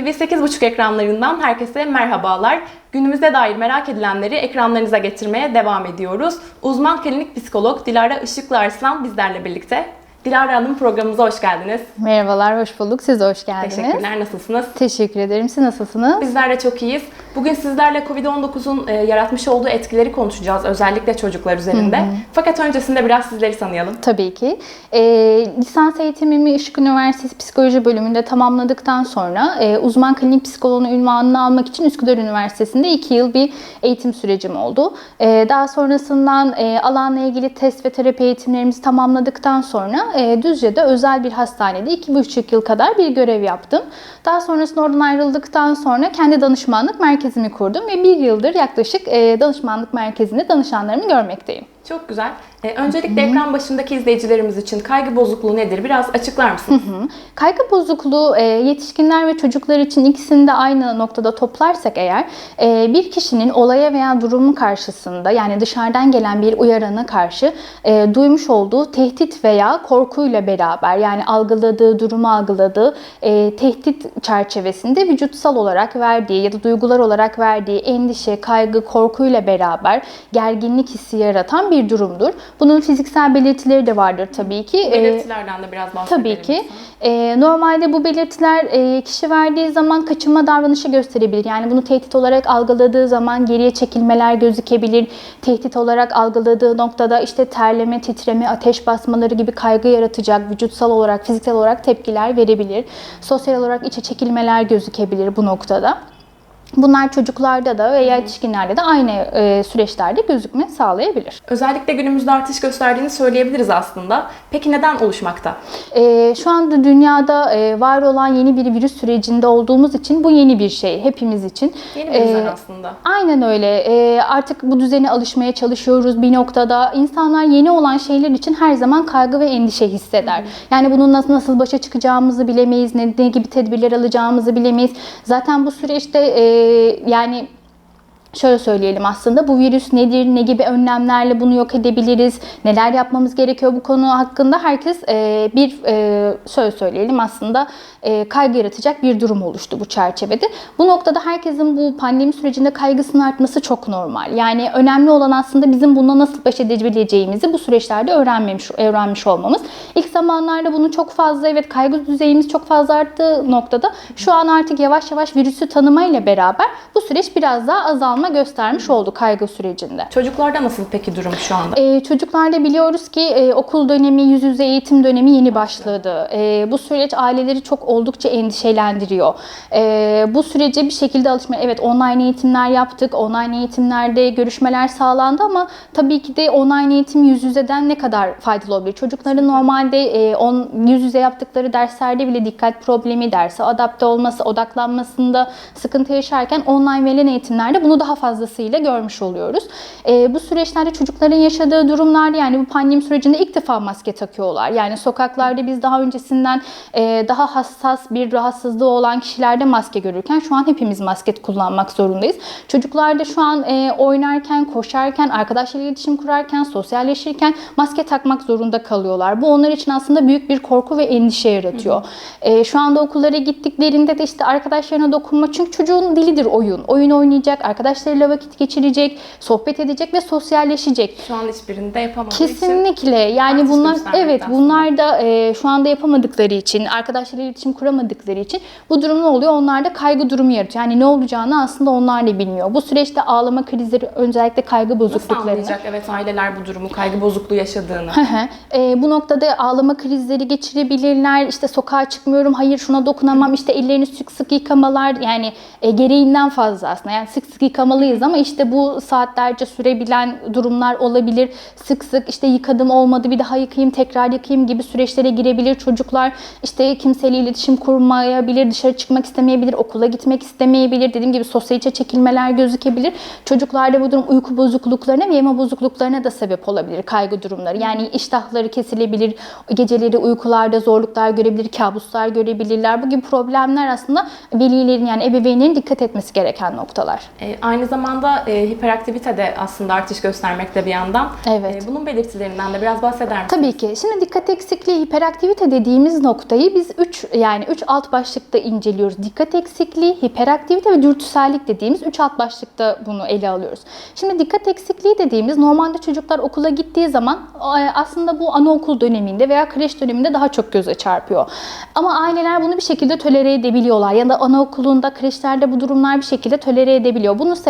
TV8.5 ekranlarından herkese merhabalar. Günümüze dair merak edilenleri ekranlarınıza getirmeye devam ediyoruz. Uzman klinik psikolog Dilara Işıklı Arslan bizlerle birlikte. Dilara Hanım programımıza hoş geldiniz. Merhabalar, hoş bulduk. Siz de hoş geldiniz. Teşekkürler, nasılsınız? Teşekkür ederim. Siz nasılsınız? Bizler de çok iyiyiz. Bugün sizlerle Covid-19'un e, yaratmış olduğu etkileri konuşacağız. Özellikle çocuklar üzerinde. Fakat öncesinde biraz sizleri tanıyalım. Tabii ki. Ee, lisans eğitimimi Işık Üniversitesi Psikoloji bölümünde tamamladıktan sonra e, uzman klinik psikoloğun ünvanını almak için Üsküdar Üniversitesi'nde 2 yıl bir eğitim sürecim oldu. Ee, daha sonrasından e, alanla ilgili test ve terapi eğitimlerimizi tamamladıktan sonra e, Düzce'de özel bir hastanede 2,5 yıl kadar bir görev yaptım. Daha sonrasında oradan ayrıldıktan sonra kendi danışmanlık merkezimi kurdum ve bir yıldır yaklaşık e, danışmanlık merkezinde danışanlarımı görmekteyim. Çok güzel. E, öncelikle ekran başındaki izleyicilerimiz için kaygı bozukluğu nedir? Biraz açıklar mısınız? Hı. Kaygı bozukluğu e, yetişkinler ve çocuklar için ikisini de aynı noktada toplarsak eğer e, bir kişinin olaya veya durumun karşısında yani dışarıdan gelen bir uyarana karşı e, duymuş olduğu tehdit veya korkuyla beraber yani algıladığı, durumu algıladığı e, tehdit çerçevesinde vücutsal olarak verdiği ya da duygular olarak verdiği endişe, kaygı, korkuyla beraber gerginlik hissi yaratan bir durumdur. Bunun fiziksel belirtileri de vardır tabii ki. E, Belirtilerden de biraz bahsedelim. Tabii ki. Ee, normalde bu belirtiler e, kişi verdiği zaman kaçınma davranışı gösterebilir. Yani bunu tehdit olarak algıladığı zaman geriye çekilmeler gözükebilir. Tehdit olarak algıladığı noktada işte terleme, titreme, ateş basmaları gibi kaygı yaratacak vücutsal olarak, fiziksel olarak tepkiler verebilir. Sosyal olarak içe çekilmeler gözükebilir bu noktada. Bunlar çocuklarda da veya yetişkinlerde de aynı e, süreçlerde gözükme sağlayabilir. Özellikle günümüzde artış gösterdiğini söyleyebiliriz aslında. Peki neden oluşmakta? Ee, şu anda dünyada e, var olan yeni bir virüs sürecinde olduğumuz için bu yeni bir şey hepimiz için. Yeni bir düzen Ee, aslında. Aynen öyle. Ee, artık bu düzene alışmaya çalışıyoruz bir noktada. İnsanlar yeni olan şeyler için her zaman kaygı ve endişe hisseder. Yani bunun nasıl, nasıl başa çıkacağımızı bilemeyiz, ne, ne gibi tedbirler alacağımızı bilemeyiz. Zaten bu süreçte e, yani Şöyle söyleyelim aslında bu virüs nedir, ne gibi önlemlerle bunu yok edebiliriz, neler yapmamız gerekiyor bu konu hakkında herkes e, bir e, şöyle söyleyelim aslında e, kaygı yaratacak bir durum oluştu bu çerçevede. Bu noktada herkesin bu pandemi sürecinde kaygısının artması çok normal. Yani önemli olan aslında bizim bununla nasıl baş edebileceğimizi bu süreçlerde öğrenmemiş, öğrenmiş olmamız. İlk zamanlarda bunu çok fazla evet kaygı düzeyimiz çok fazla arttığı noktada şu an artık yavaş yavaş virüsü tanımayla beraber bu süreç biraz daha azalma göstermiş oldu kaygı sürecinde. Çocuklarda nasıl peki durum şu anda? Ee, çocuklarda biliyoruz ki e, okul dönemi, yüz yüze eğitim dönemi yeni başladı. E, bu süreç aileleri çok oldukça endişelendiriyor. E, bu sürece bir şekilde alışma, evet online eğitimler yaptık, online eğitimlerde görüşmeler sağlandı ama tabii ki de online eğitim yüz yüzeden ne kadar faydalı olabilir? Çocukların normalde e, on, yüz yüze yaptıkları derslerde bile dikkat problemi, derse adapte olması, odaklanmasında sıkıntı yaşarken online verilen eğitimlerde bunu daha fazlasıyla görmüş oluyoruz. E, bu süreçlerde çocukların yaşadığı durumlarda yani bu pandemi sürecinde ilk defa maske takıyorlar. Yani sokaklarda biz daha öncesinden e, daha hassas bir rahatsızlığı olan kişilerde maske görürken şu an hepimiz maske kullanmak zorundayız. Çocuklar da şu an e, oynarken, koşarken, arkadaşlarla iletişim kurarken, sosyalleşirken maske takmak zorunda kalıyorlar. Bu onlar için aslında büyük bir korku ve endişe yaratıyor. E, şu anda okullara gittiklerinde de işte arkadaşlarına dokunma çünkü çocuğun dilidir oyun. Oyun oynayacak, arkadaşlarıyla vakit geçirecek, sohbet edecek ve sosyalleşecek. Şu an hiçbirini de yapamadığı için Kesinlikle. Yani artış bunlar evet aslında. bunlar da e, şu anda yapamadıkları için, arkadaşlarıyla iletişim kuramadıkları için bu durum ne oluyor? Onlar da kaygı durumu yaratıyor. Yani ne olacağını aslında onlar da bilmiyor. Bu süreçte ağlama krizleri özellikle kaygı nasıl bozukluklarını anlayacak evet aileler bu durumu kaygı bozukluğu yaşadığını? E, bu noktada ağlama krizleri geçirebilirler. İşte sokağa çıkmıyorum, hayır şuna dokunamam. İşte ellerini sık sık yıkamalar yani e, gereğinden fazla aslında. Yani sık sık yıkamalıyız ama işte bu saatlerce sürebilen durumlar olabilir. Sık sık işte yıkadım olmadı bir daha yıkayayım tekrar yıkayayım gibi süreçlere girebilir çocuklar. İşte kimseyle iletişim kurmayabilir, dışarı çıkmak istemeyebilir, okula gitmek istemeyebilir. Dediğim gibi sosyal içe çekilmeler gözükebilir. Çocuklarda bu durum uyku bozukluklarına ve yeme bozukluklarına da sebep olabilir kaygı durumları. Yani iştahları kesilebilir, geceleri uykularda zorluklar görebilir, kabuslar görebilirler. Bu gibi problemler aslında velilerin yani ebeveynlerin dikkat etmesi gereken noktalar. E, aynı Aynı zamanda e, hiperaktivite de aslında artış göstermekte bir yandan. Evet. E, bunun belirtilerinden de biraz bahseder misiniz? Tabii ki. Şimdi dikkat eksikliği, hiperaktivite dediğimiz noktayı biz 3 yani 3 alt başlıkta inceliyoruz. Dikkat eksikliği, hiperaktivite ve dürtüsellik dediğimiz 3 alt başlıkta bunu ele alıyoruz. Şimdi dikkat eksikliği dediğimiz normalde çocuklar okula gittiği zaman aslında bu anaokul döneminde veya kreş döneminde daha çok göze çarpıyor. Ama aileler bunu bir şekilde tolere edebiliyorlar ya da anaokulunda, kreşlerde bu durumlar bir şekilde tolere edebiliyor. Bunun sebebi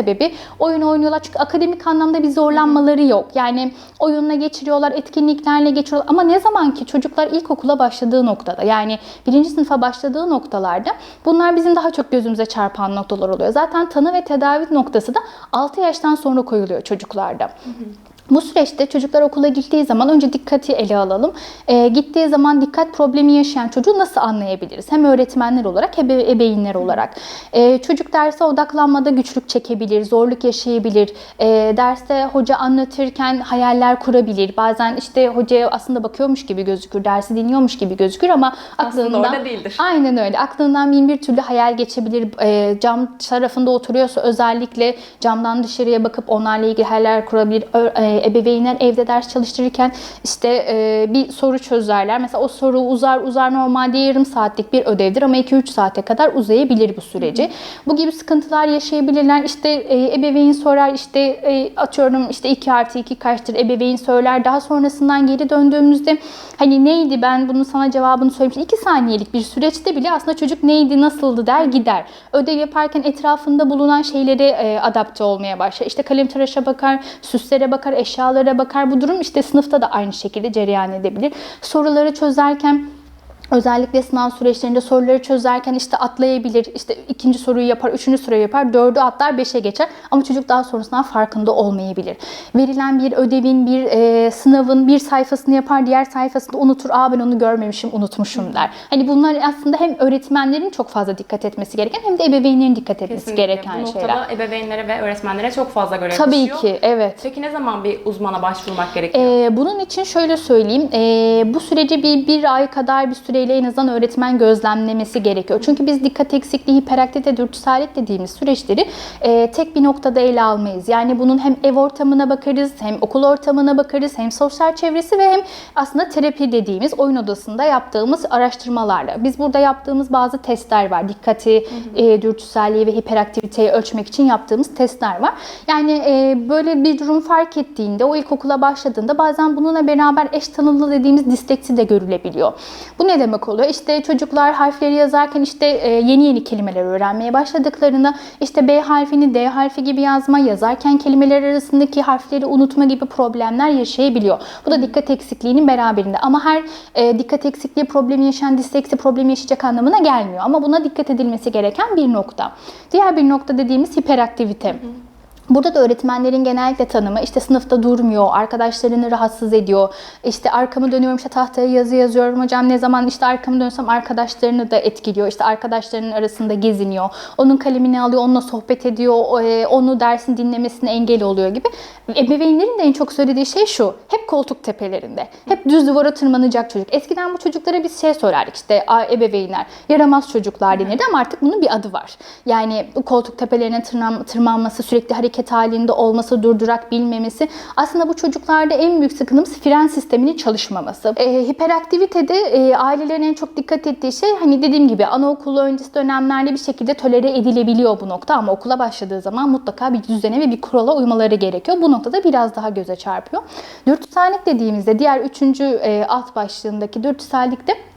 oyun oynuyorlar çünkü akademik anlamda bir zorlanmaları yok. Yani oyunla geçiriyorlar, etkinliklerle geçiriyorlar. Ama ne zaman ki çocuklar ilkokula başladığı noktada yani birinci sınıfa başladığı noktalarda bunlar bizim daha çok gözümüze çarpan noktalar oluyor. Zaten tanı ve tedavi noktası da 6 yaştan sonra koyuluyor çocuklarda. Bu süreçte çocuklar okula gittiği zaman önce dikkati ele alalım. Ee, gittiği zaman dikkat problemi yaşayan çocuğu nasıl anlayabiliriz? Hem öğretmenler olarak hem ebe- ebeveynler olarak. Ee, çocuk derse odaklanmada güçlük çekebilir, zorluk yaşayabilir. Ee, derste hoca anlatırken hayaller kurabilir. Bazen işte hocaya aslında bakıyormuş gibi gözükür, dersi dinliyormuş gibi gözükür ama Aslında aklından orada değildir. Aynen öyle. Aklından bin bir türlü hayal geçebilir. Ee, cam tarafında oturuyorsa özellikle camdan dışarıya bakıp onlarla ilgili hayaller kurabilir. Ö- e, ebeveynler evde ders çalıştırırken işte e, bir soru çözerler. Mesela o soru uzar uzar normalde yarım saatlik bir ödevdir ama 2-3 saate kadar uzayabilir bu süreci. Bu gibi sıkıntılar yaşayabilirler. İşte e, ebeveyn sorar işte e, atıyorum işte 2 artı 2 kaçtır ebeveyn söyler. Daha sonrasından geri döndüğümüzde hani neydi ben bunun sana cevabını söylemiştim. 2 saniyelik bir süreçte bile aslında çocuk neydi nasıldı der gider. Ödev yaparken etrafında bulunan şeylere e, adapte olmaya başlar. İşte kalem tıraşa bakar, süslere bakar, eşyalara bakar. Bu durum işte sınıfta da aynı şekilde cereyan edebilir. Soruları çözerken Özellikle sınav süreçlerinde soruları çözerken işte atlayabilir, işte ikinci soruyu yapar, üçüncü soruyu yapar, dördü atlar, beşe geçer. Ama çocuk daha sonrasından farkında olmayabilir. Verilen bir ödevin, bir e, sınavın bir sayfasını yapar, diğer sayfasını unutur. Aa ben onu görmemişim, unutmuşum der. Hani bunlar aslında hem öğretmenlerin çok fazla dikkat etmesi gereken hem de ebeveynlerin dikkat etmesi Kesinlikle. gereken Bu noktada şeyler. ebeveynlere ve öğretmenlere çok fazla görev Tabii düşüyor. ki, evet. Peki ne zaman bir uzmana başvurmak gerekiyor? Ee, bunun için şöyle söyleyeyim. Ee, bu süreci bir, bir ay kadar bir süreyle en azından öğretmen gözlemlemesi gerekiyor. Çünkü biz dikkat eksikliği, hiperaktivite, dürtüsellik dediğimiz süreçleri e, tek bir noktada ele almayız. Yani bunun hem ev ortamına bakarız, hem okul ortamına bakarız, hem sosyal çevresi ve hem aslında terapi dediğimiz oyun odasında yaptığımız araştırmalarla. Biz burada yaptığımız bazı testler var. Dikkati, e, dürtüselliği ve hiperaktiviteyi ölçmek için yaptığımız testler var. Yani e, böyle bir durum fark ettiğinde, o ilkokula başladığında bazen bununla beraber eş tanımlı dediğimiz disleksi de görülebiliyor. Bu ne demek oluyor? İşte çocuklar harfleri yazarken işte e, yeni yeni kelimeler öğrenmeye başladıklarında işte B harfini D harfi gibi yazma, yazarken kelimeler arasındaki harfleri unutma gibi problemler yaşayabiliyor. Bu da dikkat eksikliğinin beraberinde. Ama her e, dikkat eksikliği problemi yaşayan disleksi problemi yaşayacak anlamına gelmiyor. Ama buna dikkat edilmesi gereken bir nokta. Diğer bir nokta dediğimiz hiperaktivite. Burada da öğretmenlerin genellikle tanımı işte sınıfta durmuyor, arkadaşlarını rahatsız ediyor. İşte arkamı dönüyorum işte tahtaya yazı yazıyorum hocam ne zaman işte arkamı dönsem arkadaşlarını da etkiliyor. İşte arkadaşlarının arasında geziniyor. Onun kalemini alıyor, onunla sohbet ediyor, e, onu dersin dinlemesine engel oluyor gibi. Ebeveynlerin de en çok söylediği şey şu. Hep koltuk tepelerinde. Hep düz duvara tırmanacak çocuk. Eskiden bu çocuklara biz şey söylerdik işte ebeveynler yaramaz çocuklar denirdi ama artık bunun bir adı var. Yani koltuk tepelerine tırman, tırmanması, sürekli hareket halinde olması, durdurak bilmemesi. Aslında bu çocuklarda en büyük sıkıntımız fren sisteminin çalışmaması. E, hiperaktivitede e, ailelerin en çok dikkat ettiği şey hani dediğim gibi anaokulu öncesi dönemlerde bir şekilde tolere edilebiliyor bu nokta ama okula başladığı zaman mutlaka bir düzene ve bir kurala uymaları gerekiyor. Bu noktada biraz daha göze çarpıyor. Dürtüsellik dediğimizde diğer üçüncü e, alt başlığındaki dürtüsellikte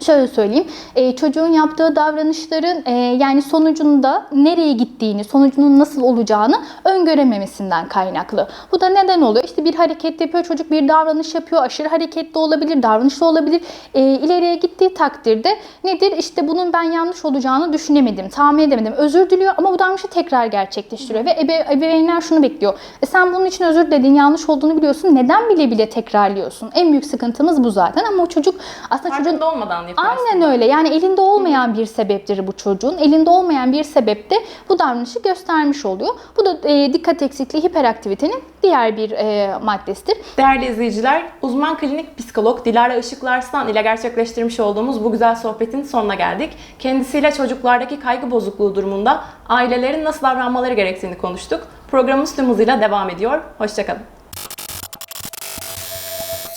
Şöyle söyleyeyim, e, çocuğun yaptığı davranışların e, yani sonucunda nereye gittiğini, sonucunun nasıl olacağını öngörememesinden kaynaklı. Bu da neden oluyor? İşte bir hareket yapıyor, çocuk bir davranış yapıyor, aşırı hareketli olabilir, davranışlı olabilir. E, gittiği takdirde nedir? İşte bunun ben yanlış olacağını düşünemedim, tahmin edemedim. Özür diliyor ama bu davranışı tekrar gerçekleştiriyor ve ebe, ebeveynler şunu bekliyor. E, sen bunun için özür dedin, yanlış olduğunu biliyorsun. Neden bile bile tekrarlıyorsun? En büyük sıkıntımız bu zaten ama o çocuk aslında çocuğun Farkında yapıyor Aynen öyle. Yani elinde olmayan bir sebeptir bu çocuğun. Elinde olmayan bir sebepte bu davranışı göstermiş oluyor. Bu da e, dikkat eksikliği hiperaktivitenin diğer bir e, maddesidir. Değerli izleyiciler, uzman klinik psikolog Dilara Işıklarslan ile gerçekleştirmiş olduğumuz bu güzel sohbetin sonuna geldik. Kendisiyle çocuklardaki kaygı bozukluğu durumunda ailelerin nasıl davranmaları gerektiğini konuştuk. Programımız tüm hızıyla devam ediyor. Hoşçakalın.